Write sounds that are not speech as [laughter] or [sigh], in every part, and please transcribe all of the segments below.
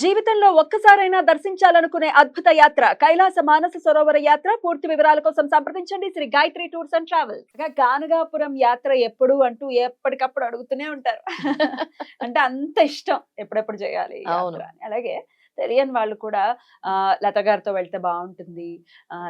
జీవితంలో ఒక్కసారైనా దర్శించాలనుకునే అద్భుత యాత్ర కైలాస మానస సరోవర యాత్ర. పూర్తి వివరాల కోసం సంప్రదించండి. Shri Gayatri tours and travels. ఇక గానగాపురం యాత్ర ఎప్పుడు అంటూ ఎప్పటికప్పుడు అడుగుతూనే ఉంటారు. [laughs] అంటే అంత ఇష్టం ఎప్పుడెప్పుడు చేయాలి. అలాగే తెలియని వాళ్ళు కూడా ఆ, లత గారితో వెళ్తే బాగుంటుంది.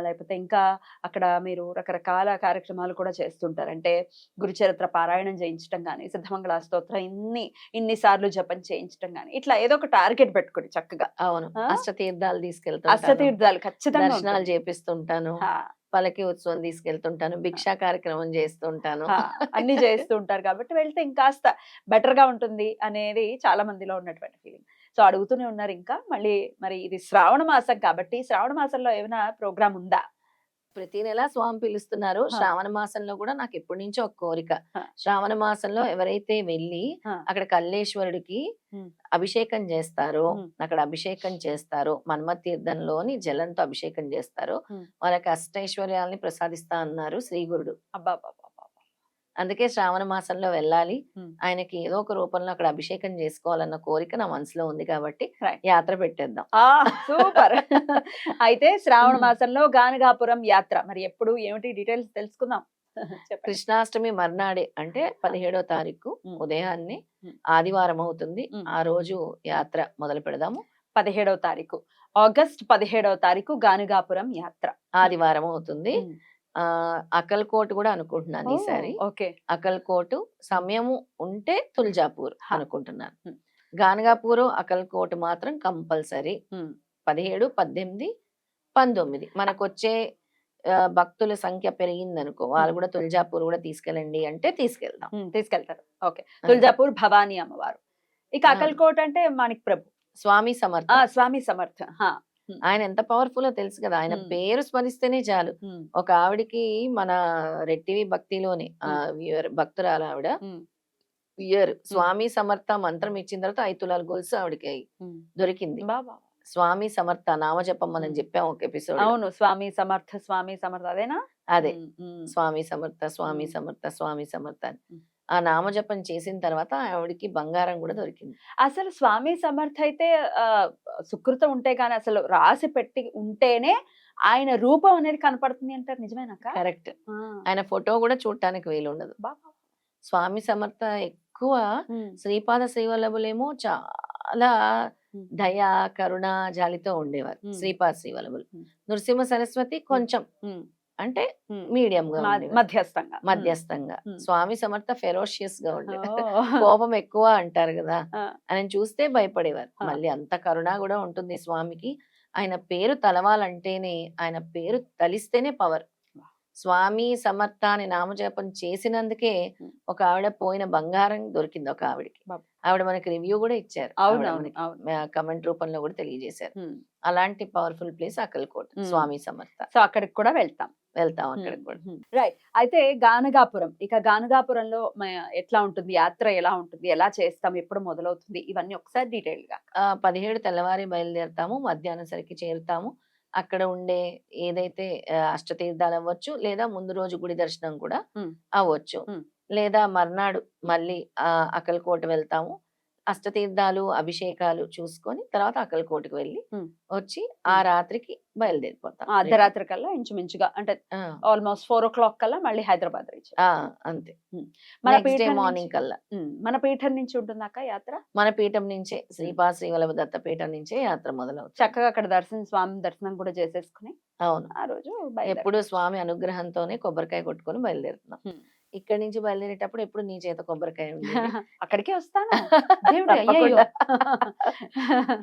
లేకపోతే ఇంకా అక్కడ మీరు రకరకాల కార్యక్రమాలు కూడా చేస్తుంటారు. అంటే గురుచరిత్ర పారాయణం చేయించడం కానీ సిద్ధమంగళ స్తోత్రం ఇన్ని ఇన్ని సార్లు జపం చేయించడం కానీ ఇట్లా ఏదో ఒక టార్గెట్ పెట్టుకుని చక్కగా. అవును? అష్టతీర్థాలు తీసుకెళ్తాను అష్టతీర్థాలు ఖచ్చితంగా దర్శనాలు. చేపిస్తుంటాను. పలకి ఉత్సవం తీసుకెళ్తుంటాను. భిక్షా కార్యక్రమం చేస్తుంటాను. అన్ని చేస్తూ ఉంటారు కాబట్టి వెళ్తే ఇంకాస్త బెటర్గా ఉంటుంది అనేది చాలా మందిలో ఉన్నటువంటి ఫీలింగ్. సో అడుగుతూనే ఉన్నారు ఇంకా మళ్ళీ మరి ఇది శ్రావణ మాసం కాబట్టి శ్రావణ మాసంలో ఏమైనా ప్రోగ్రామ్ ఉందా ప్రతి నెల స్వామి పిలుస్తున్నారు. శ్రావణ మాసంలో కూడా నాకు ఎప్పటి నుంచో ఒక కోరిక. శ్రావణ మాసంలో ఎవరైతే వెళ్ళి. అక్కడ కల్లేశ్వరుడికి. అభిషేకం చేస్తారో. అక్కడ అభిషేకం చేస్తారో మన్మ తీర్థంలోని జలంతో అభిషేకం చేస్తారో. వాళ్ళకి అష్టైశ్వర్యాల్ని ప్రసాదిస్తా అన్నారు శ్రీగురుడు అబ్బా అబ్బా, అబ్బా. అందుకే శ్రావణ మాసంలో వెళ్ళాలి. ఆయనకి ఏదో ఒక రూపంలో అక్కడ అభిషేకం చేసుకోవాలన్న కోరిక నా మనసులో ఉంది కాబట్టి. యాత్ర పెట్టేద్దాం. సూపర్. [laughs] అయితే శ్రావణ. మాసంలో గానగాపురం యాత్ర. మరి ఎప్పుడు ఏమిటి డీటెయిల్స్ తెలుసుకుందాం. [laughs] కృష్ణాష్టమి మర్నాడే అంటే పదిహేడో తారీఖు. ఉదయాన్నే. ఆదివారం అవుతుంది. ఆ రోజు యాత్ర మొదలు పెడదాము. పదిహేడవ తారీఖు. ఆగస్ట్ పదిహేడవ తారీఖు గానుగాపురం యాత్ర. ఆదివారం అవుతుంది. అకల్కోట్ కూడా అనుకుంటున్నాను ఈసారి. ఓకే. అకల్కోట్ సమయము ఉంటే తుల్జాపూర్. అనుకుంటున్నాను. గానగాపూర్ అకల్కోట్ మాత్రం కంపల్సరీ. పదిహేడు పద్దెనిమిది పంతొమ్మిది. మనకు వచ్చే భక్తుల సంఖ్య పెరిగింది అనుకో వాళ్ళు కూడా తుల్జాపూర్ కూడా తీసుకెళ్ళండి అంటే తీసుకెళ్దాం. ఉమ్, తీసుకెళ్తారు. ఓకే. తుల్జాపూర్ భవానీ అమ్మవారు. ఇక. అకల్కోట్ అంటే మాణిక్ ప్రభు. స్వామి సమర్థ. స్వామి సమర్థ. ఆయన ఎంత పవర్ఫుల్ తెలుసు కదా! ఆయన. పేరు స్మరిస్తేనే చాలు. ఒక ఆవిడకి మన రెట్టివి భక్తిలోనే భక్తురాలు ఆవిడ. ఇయర్ స్వామి సమర్థ మంత్రం ఇచ్చిన తర్వాత ఐదు తులాల గొలుసు ఆవిడకి. దొరికింది. బా, బా. స్వామి సమర్థ నామజపం మనం. చెప్పాం ఒక ఎపిసోడ్ అవును. స్వామి సమర్థ స్వామి సమర్థ అదేనా? అదే. స్వామి సమర్థ స్వామి. సమర్థ స్వామి సమర్థ. ఆ నామజపం చేసిన తర్వాత ఆవిడకి బంగారం కూడా దొరికింది. అసలు స్వామి సమర్థ అయితే సుకృతం ఉంటే కానీ అసలు రాసి పెట్టి ఉంటేనే ఆయన రూపం అనేది కనపడుతుంది అంటారు నిజమేనాక కరెక్ట్. ఆయన ఫోటో కూడా చూడటానికి వీలు ఉండదు. స్వామి సమర్థ ఎక్కువ శ్రీపాద శ్రీవల్లభులేమో చాలా. దయ కరుణ జాలితో ఉండేవారు. శ్రీపాద శ్రీవల్లభులు. నృసింహ సరస్వతి కొంచెం అంటే. మీడియం గా. మధ్యస్థంగా. మధ్యస్థంగా. స్వామి సమర్థ ఫెరోషియస్గా ఉండే. కోపం ఎక్కువ అంటారు కదా. ఆయన చూస్తే భయపడేవారు. మళ్ళీ అంత కరుణ కూడా ఉంటుంది స్వామికి ఆయన పేరు తలవాలంటేనే ఆయన పేరు తలిస్తేనే పవర్ స్వామి సమర్థ అని నామజపం చేసినందుకే. ఒక ఆవిడ పోయిన బంగారం దొరికింది ఒక ఆవిడకి. ఆవిడ మనకి రివ్యూ కూడా ఇచ్చారు కమెంట్ రూపంలో కూడా తెలియజేశారు. అలాంటి powerful place Akkalkot. Swami Samarth so అక్కడికి కూడా వెళ్తాం వెళ్తాం అక్కడికి కూడా. రైట్. అయితే గానగాపురం. ఇక గానగాపురంలో ఎట్లా ఉంటుంది? యాత్ర ఎలా ఉంటుంది? ఎలా చేస్తాం? ఎప్పుడు మొదలవుతుంది? ఇవన్నీ ఒకసారి డీటెయిల్గా. పదిహేడు తెల్లవారి బయలుదేరుతాము. మధ్యాహ్నం సరికి చేరుతాము. అక్కడ ఉండే ఏదైతే అష్టతీర్థాలు అవ్వచ్చు లేదా ముందు రోజు గుడి దర్శనం కూడా. అవ్వచ్చు. లేదా మర్నాడు మళ్ళీ ఆ అకల్కోట వెళ్తాము. అష్టతీర్థాలు అభిషేకాలు చూసుకొని తర్వాత అకల్కోటకి వెళ్ళి. వచ్చి ఆ రాత్రికి బయలుదేరిపోతాం అర్ధరాత్రి కల్లా ఇంచుమించుగా అంటే ఆల్మోస్ట్ ఫోర్ ఓ క్లాక్ కల్లా మళ్ళీ హైదరాబాద్ రీచ్ అంతే. మన పీఠం మార్నింగ్ కల్లా. మన పీఠం నుంచి ఉంటుందాక యాత్ర? మన పీఠం నుంచే శ్రీపా శ్రీవల్లభ దత్త పీఠం నుంచే యాత్ర మొదలవుతుంది. చక్కగా అక్కడ దర్శనం స్వామి దర్శనం కూడా చేసేసుకుని అవును. ఆ రోజు. ఎప్పుడు స్వామి అనుగ్రహంతోనే కొబ్బరికాయ కొట్టుకొని బయలుదేరుతున్నాం. ఇక్కడి నుంచి బయలుదేరేటప్పుడు ఎప్పుడు నీ చేత కొబ్బరికాయ. [laughs] అక్కడికే వస్తాను. [laughs]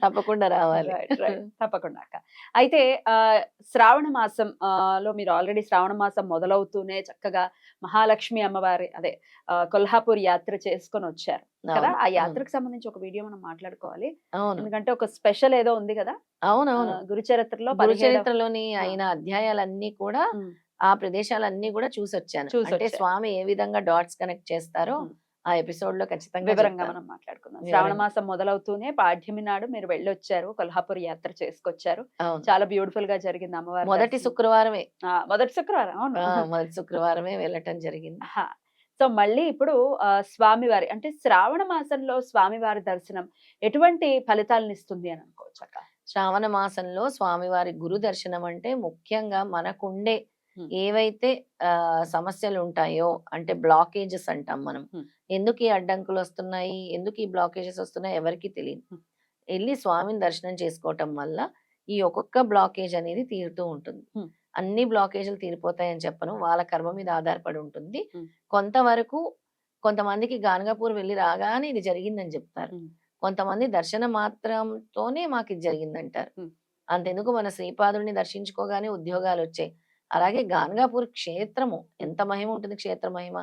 తప్పకుండా. రావాలి. తప్పకుండా అక్క. అయితే ఆ, శ్రావణ మాసం లో మీరు ఆల్రెడీ శ్రావణ మాసం మొదలవుతూనే చక్కగా మహాలక్ష్మి అమ్మవారి అదే కొల్హాపూర్ యాత్ర చేసుకొని వచ్చారు. కదా? ఆ యాత్రకు సంబంధించి ఒక వీడియో మనం మాట్లాడుకోవాలి. ఎందుకంటే ఒక స్పెషల్ ఏదో ఉంది కదా? అవునవును. గురుచరిత్రలో గురు పదిహేడవ- చరిత్రలోని అయిన అధ్యాయాలన్నీ కూడా ఆ ప్రదేశాలన్నీ కూడా చూసి అంటే వచ్చారు. స్వామి ఏ విధంగా డాట్స్ కనెక్ట్ చేస్తారో. ఆ ఎపిసోడ్లో ఖచ్చితంగా వివరంగా. మనం మాట్లాడుకుందాం. శ్రావణ మాసం మొదలవుతూనే పాఠ్యమి నాడు మీరు వెళ్ళొచ్చారు కొల్హాపూర్ యాత్ర చేసుకొచ్చారు చాలా బ్యూటిఫుల్గా జరిగింది అమ్మవారి మొదటి. శుక్రవారమే మొదటి శుక్రవారం అవును మొదటి శుక్రవారమే వెళ్ళటం జరిగింది. సో మళ్ళీ ఇప్పుడు ఆ, స్వామివారి అంటే శ్రావణ మాసంలో స్వామివారి దర్శనం ఎటువంటి ఫలితాలను ఇస్తుంది అని అనుకోవచ్చు శ్రావణ మాసంలో స్వామివారి గురు దర్శనం అంటే ముఖ్యంగా మనకుండే. ఏవైతే ఆ, సమస్యలు ఉంటాయో అంటే బ్లాకేజెస్ అంటాం మనం. ఎందుకు ఈ అడ్డంకులు వస్తున్నాయి ఎందుకు ఈ బ్లాకేజెస్ వస్తున్నాయి ఎవరికి తెలియదు. వెళ్ళి స్వామిని దర్శనం చేసుకోవటం వల్ల ఈ ఒక్కొక్క బ్లాకేజ్ అనేది తీరుతూ ఉంటుంది. అన్ని బ్లాకేజీలు తీరిపోతాయని చెప్పను వాళ్ళ కర్మ మీద ఆధారపడి ఉంటుంది. కొంతవరకు కొంతమందికి గానగాపూర్ వెళ్ళి రాగానే ఇది జరిగిందని చెప్తారు. కొంతమంది దర్శన మాత్రంతోనే మాకు ఇది జరిగిందంటారు. అంతెందుకు మన శ్రీపాదుడిని దర్శించుకోగానే ఉద్యోగాలు వచ్చాయి అలాగే గానగాపూర్ క్షేత్రము ఎంత మహిమ ఉంటుంది క్షేత్ర మహిమ.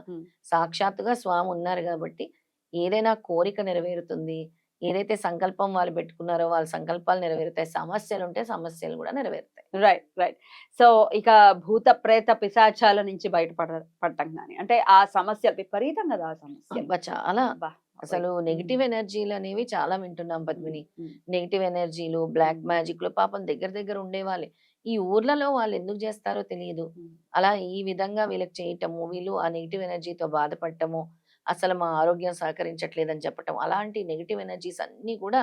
సాక్షాత్తుగా స్వామి ఉన్నారు కాబట్టి ఏదైనా కోరిక నెరవేరుతుంది. ఏదైతే సంకల్పం వాళ్ళు పెట్టుకున్నారో వాళ్ళ సంకల్పాలు నెరవేరుతాయి. సమస్యలు ఉంటే సమస్యలు కూడా నెరవేరుతాయి. రైట్ రైట్ సో ఇక భూత ప్రేత పిశాచాల నుంచి బయటపడ పడటం కానీ. అంటే ఆ సమస్యలు విపరీతం కదా ఆ సమస్యలు. అబ్బా, చాలా. అసలు. నెగిటివ్ ఎనర్జీలు అనేవి చాలా వింటున్నాం పద్మిని. నెగిటివ్ ఎనర్జీలు బ్లాక్. మ్యాజిక్లో పాపం దగ్గర దగ్గర ఉండేవాళ్ళే ఈ ఊర్లలో వాళ్ళు ఎందుకు చేస్తారో తెలియదు. అలా ఈ విధంగా వీళ్ళకి చేయటము వీళ్ళు ఆ నెగిటివ్ ఎనర్జీతో బాధపడటము అసలు మా ఆరోగ్యం సహకరించట్లేదని చెప్పటం అలాంటి నెగిటివ్ ఎనర్జీస్ అన్ని కూడా.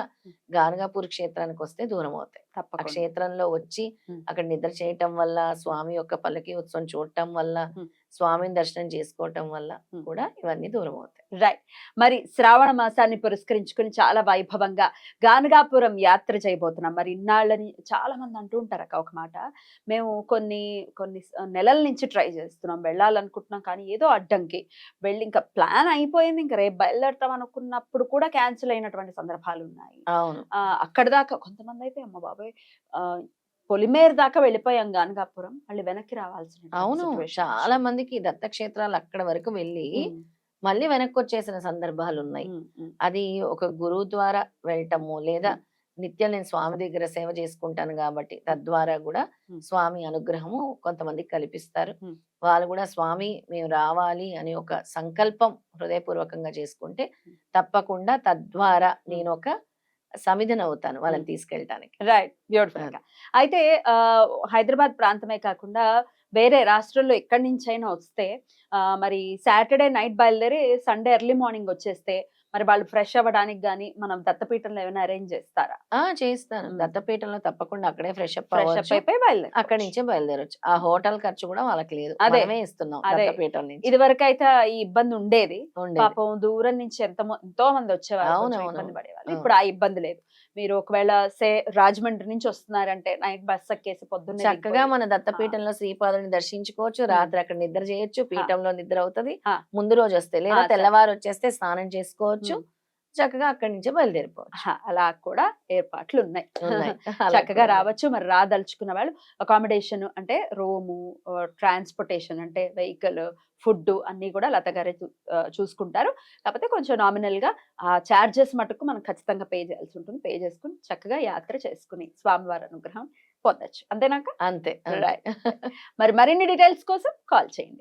గానగాపూర్ క్షేత్రానికి వస్తే దూరం అవుతాయి ఆ క్షేత్రంలో వచ్చి. అక్కడ నిద్ర చేయటం వల్ల స్వామి యొక్క పల్లకి ఉత్సవం చూడటం వల్ల. స్వామిని దర్శనం చేసుకోవటం వల్ల. కూడా ఇవన్నీ దూరం అవుతాయి. రైట్. మరి శ్రావణ మాసాన్ని పురస్కరించుకుని చాలా వైభవంగా గానగాపురం యాత్ర చేయబోతున్నాం. మరి ఇన్నాళ్ళని చాలా మంది అంటూ ఉంటారు అక్క ఒక మాట. మేము కొన్ని కొన్ని నెలల నుంచి ట్రై చేస్తున్నాం. వెళ్ళాలనుకుంటున్నాం కానీ ఏదో అడ్డంకి. వెళ్ళి ఇంకా ప్లాన్ అయిపోయింది. ఇంకా రేపు బయలుదేరుతాం అనుకున్నప్పుడు కూడా క్యాన్సిల్ అయినటువంటి సందర్భాలు ఉన్నాయి. అక్కడ దాకా కొంతమంది అయితే అమ్మ బాబాయ్ ఆ, పొలిమేర దాకా వెళ్ళిపోయాం గానగాపురం మళ్ళీ వెనక్కి రావాల్సిన అవును. చాలా మందికి దత్తక్షేత్రాలు అక్కడ వరకు వెళ్ళి మళ్ళీ వెనక్కి వచ్చేసిన సందర్భాలు ఉన్నాయి అది ఒక గురువు ద్వారా వెళ్ళటము లేదా. నిత్యం నేను స్వామి దగ్గర సేవ చేసుకుంటాను కాబట్టి తద్వారా కూడా. స్వామి అనుగ్రహము కొంతమందికి కల్పిస్తారు. వాళ్ళు కూడా స్వామి మేము రావాలి అని ఒక సంకల్పం హృదయపూర్వకంగా చేసుకుంటే తప్పకుండా తద్వారా నేను ఒక సమిధన అవుతాను వాళ్ళని. తీసుకెళ్ళటానికి. రైట్. బ్యూటిఫుల్ అయితే హైదరాబాద్ ప్రాంతమే కాకుండా వేరే రాష్ట్రంలో ఎక్కడి నుంచైనా వస్తే మరి సాటర్డే నైట్ బయలుదేరి సండే ఎర్లీ మార్నింగ్ వచ్చేస్తే మరి వాళ్ళు ఫ్రెష్ అవ్వడానికి కానీ మనం దత్తపీఠంలో ఏమైనా అరేంజ్ చేస్తారా? ఆ చేస్తాను. దత్తపీఠంలో తప్పకుండా అక్కడే ఫ్రెష్ అప్ ఫ్రెష్ అప్ అయిపోయి బయలుదేరి అక్కడి నుంచే బయలుదేరొచ్చు. ఆ హోటల్ ఖర్చు కూడా వాళ్ళకి లేదు. అదే. మనమే ఇస్తున్నాం అదే. దత్తపీఠం నుంచి. ఇది వరకు అయితే ఈ ఇబ్బంది ఉండేది. పాపం దూరం నుంచి ఎంత ఎంతో మంది వచ్చేవారు అవును, ఇబ్బంది పడేవాళ్ళు. ఇప్పుడు ఆ ఇబ్బంది లేదు. మీరు ఒకవేళ సే రాజమండ్రి నుంచి వస్తున్నారంటే నైట్ బస్ ఎక్కేసి పొద్దున్నే చక్కగా మన దత్తపీఠంలో శ్రీపాదుని దర్శించుకోవచ్చు రాత్రి అక్కడ నిద్ర చేయొచ్చు పీఠంలో నిద్ర అవుతది. ముందు రోజు వస్తే లేదా. తెల్లవారు వచ్చేస్తే స్నానం చేసుకోవచ్చు. చక్కగా అక్కడి నుంచి బయలుదేరిపోవచ్చు. అలా కూడా ఏర్పాట్లు ఉన్నాయి. [laughs] చక్కగా. రావచ్చు. మరి రాదలుచుకున్న వాళ్ళు అకామిడేషన్ అంటే రూము ట్రాన్స్పోర్టేషన్ అంటే వెహికల్ ఫుడ్ అన్ని కూడా లత గారే చూసుకుంటారు. కాకపోతే కొంచెం నామినల్గా ఆ చార్జెస్ మటుకు మనం ఖచ్చితంగా పే చేయాల్సి ఉంటుంది. పే చేసుకుని చక్కగా యాత్ర చేసుకుని స్వామివారి అనుగ్రహం పొందొచ్చు. అంతేనాక అంతే. మరి మరిన్ని డీటెయిల్స్ కోసం కాల్ చేయండి.